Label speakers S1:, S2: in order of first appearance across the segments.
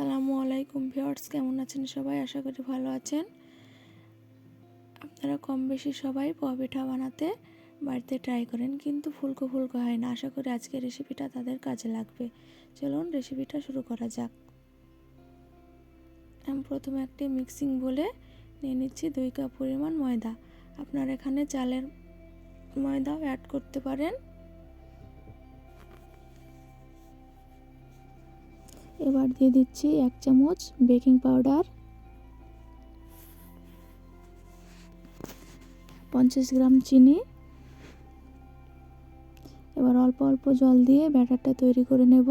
S1: আসসালামু আলাইকুম ভিউয়ার্স, কেমন আছেন সবাই? আশা করি ভালো আছেন। আপনারা কম বেশি সবাই পোয়া পিঠা বানাতে বাড়িতে ট্রাই করেন, কিন্তু ফুলকো ফুলকো হয় না। আশা করি আজকের রেসিপিটা তাদের কাজে লাগবে। চলুন রেসিপিটা শুরু করা যাক। আমি প্রথমে একটি মিক্সিং বলে নিয়ে নিচ্ছি দুই কাপ পরিমাণ ময়দা। আপনারা এখানে চালের ময়দাও অ্যাড করতে পারেন। এবার দিয়ে দিচ্ছি এক চামচ বেকিং পাউডার। পঞ্চাশ গ্রাম চিনি। এবার অল্প অল্প জল দিয়ে ব্যাটারটা তৈরি করে নেব।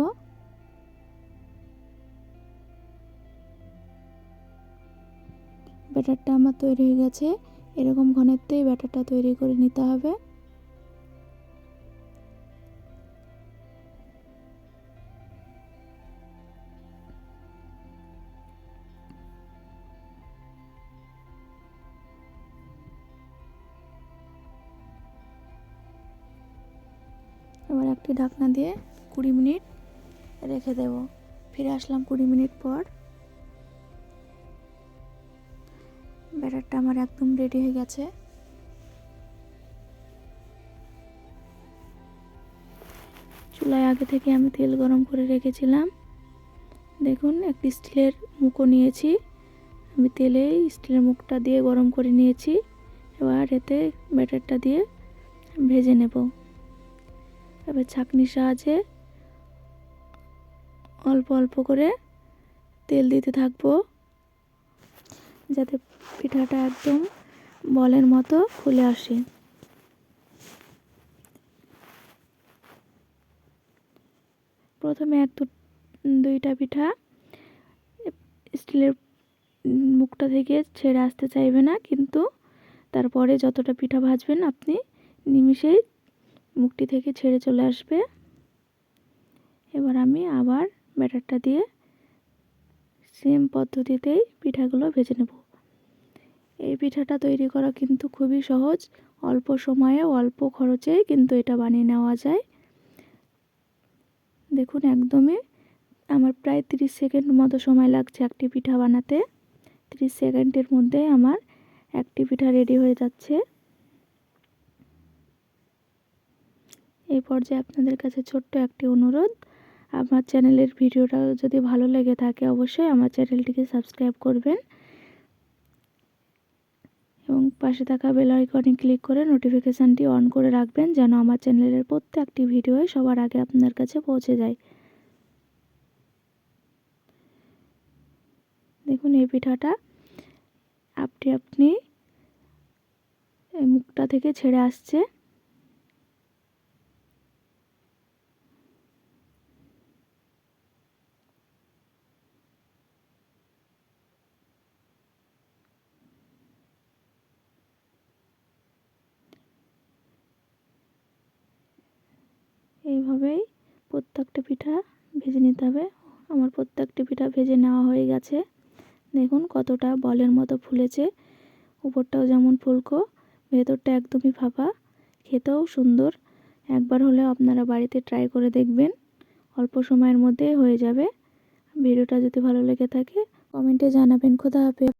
S1: ব্যাটারটা আমার তৈরি হয়ে গেছে। এরকম ঘনত্বেই ব্যাটারটা তৈরি করে নিতে হবে। এবার একটি ঢাকনা দিয়ে কুড়ি মিনিট রেখে দেব। ফিরে আসলাম কুড়ি মিনিট পর। ব্যাটারটা আমার একদম রেডি হয়ে গেছে। চুলায় আগে থেকে আমি তেল গরম করে রেখেছিলাম। দেখুন, একটি স্টিলের মুখো নিয়েছি। আমি তেলে স্টিলের মুখটা দিয়ে গরম করে নিয়েছি। এবার এতে ব্যাটারটা দিয়ে ভেজে নেব। এবার ছাঁকনির সাহায্যে অল্প অল্প করে তেল দিতে থাকব। যাতে পিঠাটা একদম বলের মতো ফুলে আসে। প্রথমে এক দুইটা পিঠা স্টিলের মুখটা থেকে ছেড়ে আসতে চাইবে না, কিন্তু তারপরে যতটা পিঠা ভাজবেন আপনি নিমিষেই মুখটি থেকে ছেড়ে চলে আসবে। এবার আমি আবার ব্যাটারটা দিয়ে সেম পদ্ধতিতেই পিঠাগুলো ভেজে নেব। এই পিঠাটা তৈরি করা কিন্তু খুবই সহজ। অল্প সময়ে অল্প খরচে কিন্তু এটা বানিয়ে নেওয়া যায়। দেখুন, একদমই আমার প্রায় 30 সেকেন্ড মতো সময় লাগছে একটি পিঠা বানাতে। 30 সেকেন্ডের মধ্যে আমার একটি পিঠা রেডি হয়ে যাচ্ছে। এই পর্যায়ে আপনাদের কাছে ছোট্ট একটি অনুরোধ। আমার চ্যানেলের ভিডিওটা যদি ভালো লেগে থাকে অবশ্যই আমার চ্যানেলটিকে সাবস্ক্রাইব করবেন। এবং পাশে থাকা বেল আইকনে ক্লিক করে নোটিফিকেশানটি অন করে রাখবেন যেন আমার চ্যানেলের প্রত্যেকটি ভিডিও সবার আগে আপনার কাছে পৌঁছে যায়। দেখুন এই পিঠাটা আপনি আপনি মুখটা থেকে ছেড়ে আসছে। এইভাবেই প্রত্যেকটা পিঠা ভেজে নিতে হবে। আমার প্রত্যেকটি পিঠা ভেজে নেওয়া হয়ে গেছে। দেখুন কতটা বলের মতো ফুলেছে। উপরটাও যেমন ফুলকো, ভেতরটা একদমই ফাঁপা। খেতেও সুন্দর। একবার হলেও আপনারা বাড়িতে ট্রাই করে দেখবেন। অল্প সময়ের মধ্যে হয়ে যাবে। ভিডিওটা যদি ভালো লেগে থাকে কমেন্টে জানাবেন। খোদা হাফেজ।